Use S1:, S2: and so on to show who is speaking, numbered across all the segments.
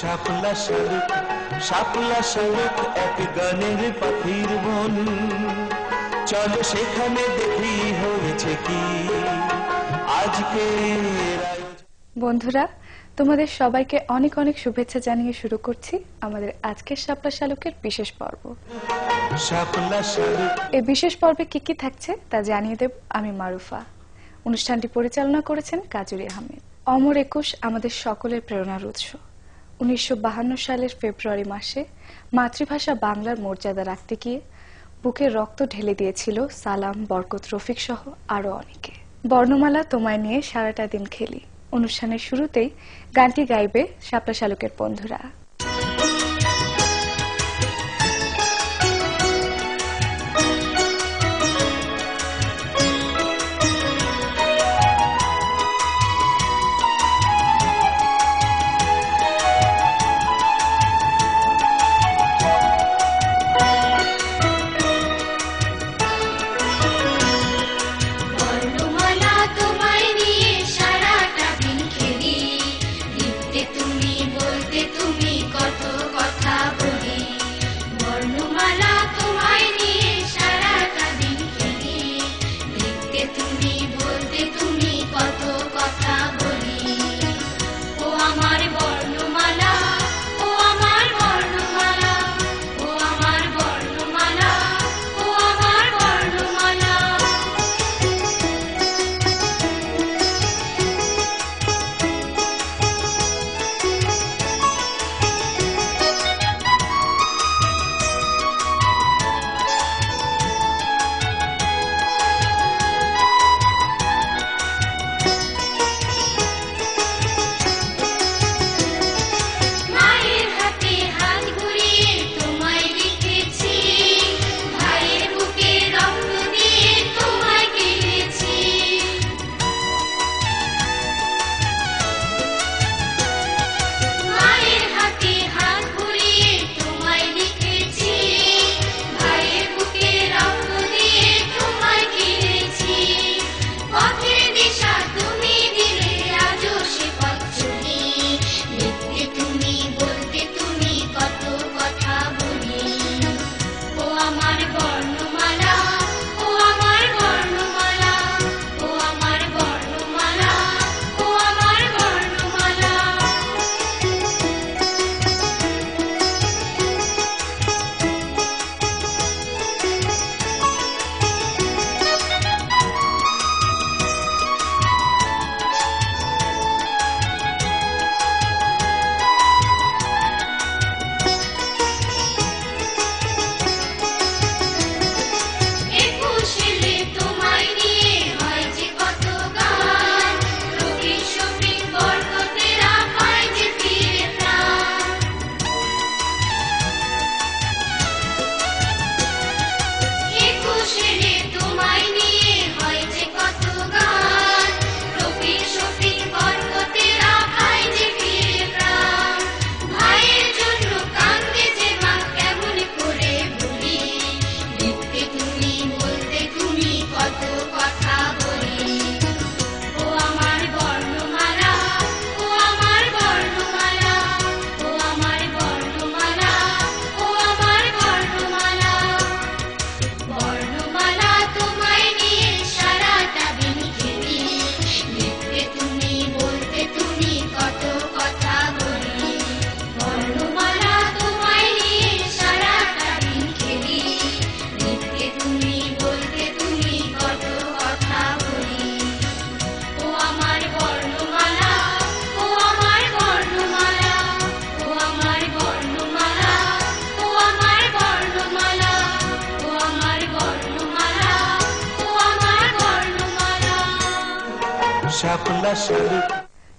S1: শাপলা শালিক শাপলা শালিক এক গানের পাখির বন চলো সেখানে দেখি হয়েছে কি। আজকে
S2: বন্ধুরা তোমাদের সবাইকে অনেক অনেক শুভেচ্ছা জানিয়ে শুরু করছি আমাদের আজকের শাপলা শালুকের বিশেষ পর্ব। এই বিশেষ পর্বে কি কি থাকছে তা জানিয়ে দেব আমি মারুফা। অনুষ্ঠানটি পরিচালনা করেছেন কাজুরি আহমেদ। অমর একুশ আমাদের সকলের প্রেরণার উৎস। উনিশশো সালের ফেব্রুয়ারি মাসে মাতৃভাষা বাংলার মর্যাদা রাখতে গিয়ে বুকে রক্ত ঢেলে দিয়েছিল সালাম, বরকত, রফিক সহ আরও অনেকে। বর্ণমালা তোমায় নিয়ে সারাটা দিন খেলি। অনুষ্ঠানের শুরুতেই গানটি গাইবে শাপলা শালুকের বন্ধুরা।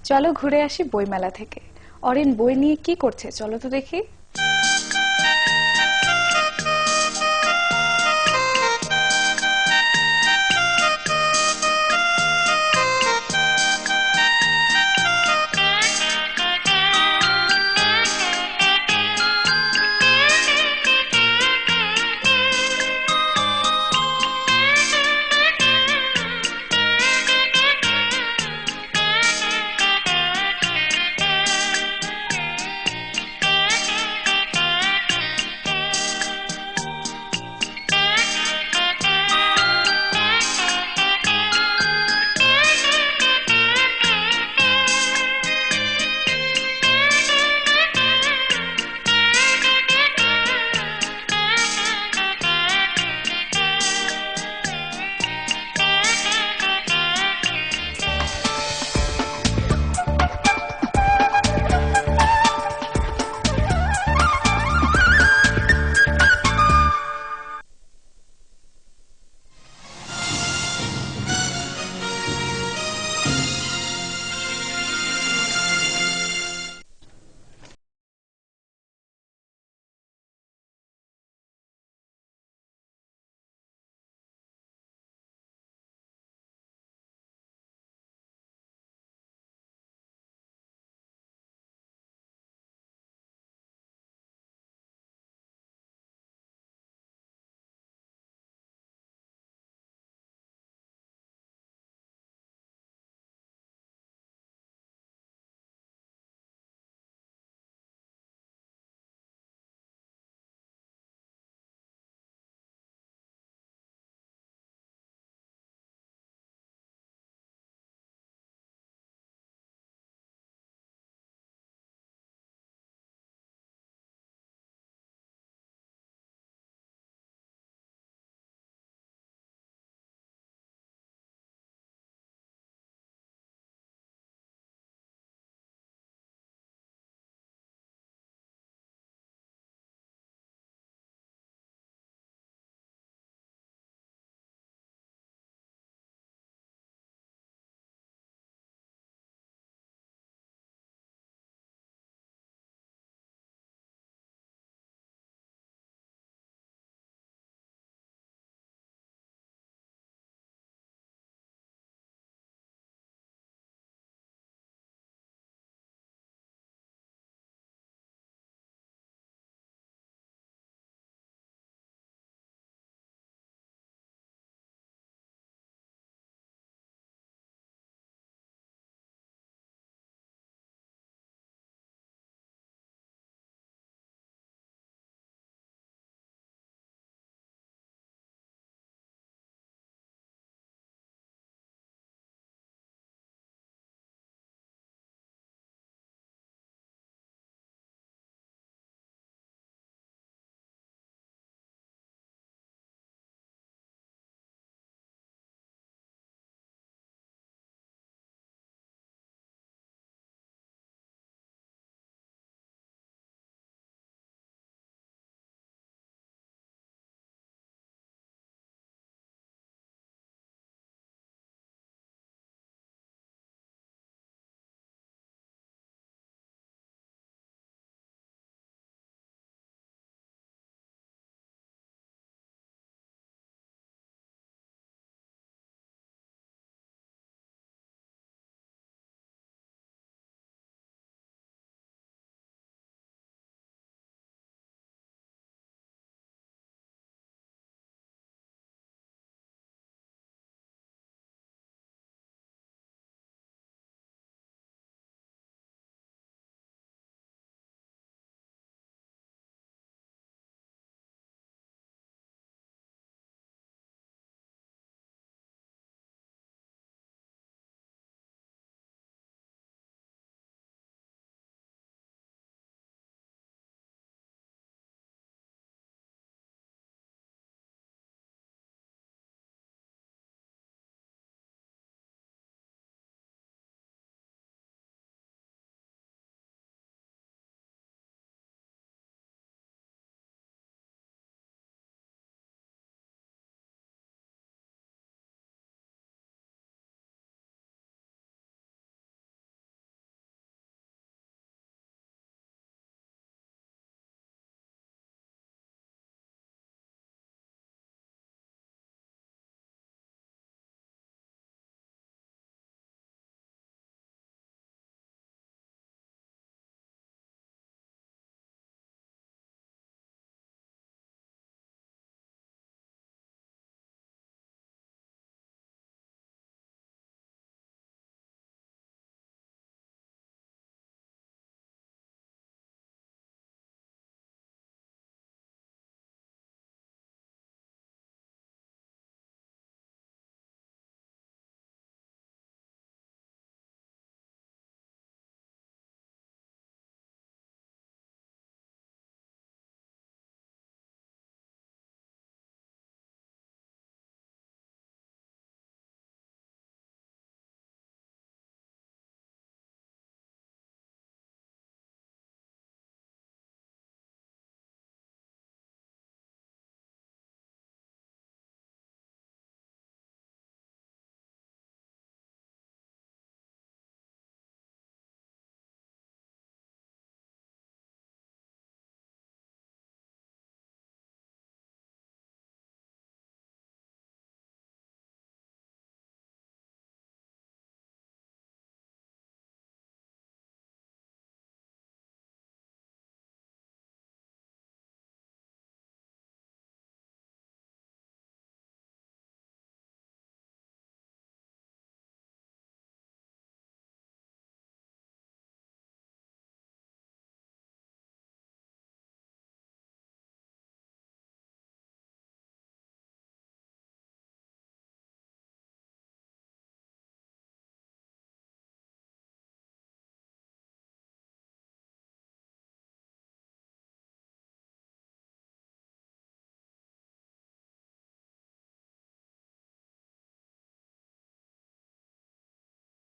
S2: চলো ঘুরে আসি বইমেলা থেকে। অরিন বই নিয়ে কি করছে? চলো তো দেখি।